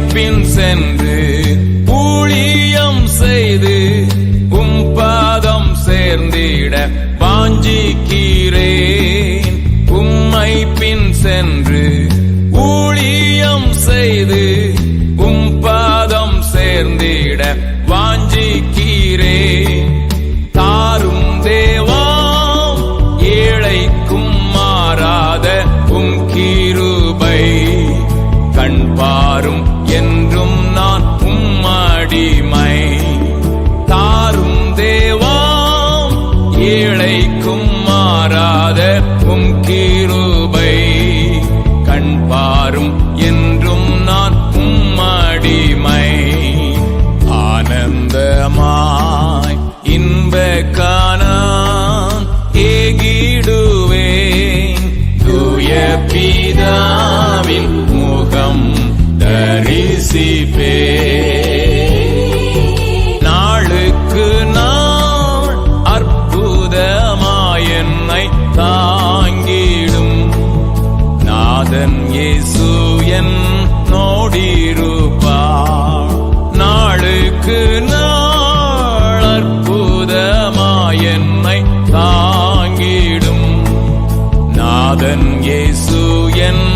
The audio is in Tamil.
பின் சென்று பூழியம் செய்து உம் பாதம் சேர்ந்திட வாஞ்சிக்கிறேன். உம்மை பின் சென்று ஊழியம் செய்து உம் பாதம் சேர்ந்திட வாஞ்சிக்கிறேன். ஏழைக்கும் மாறாத உம் கிருபை. கண் பாரும் என்றும் நான் உம்மடிமை ஆனந்தமாய் இன்ப காணான் ஏகிடுவேன். தூய பிதாவின் முகம் தரிசிப்பே தன் இயேசு என் நோடிருப்பா நாளுக்கு நாள் அற்புதமாயன்னை தாங்கிடும். நாதன் இயேசு என்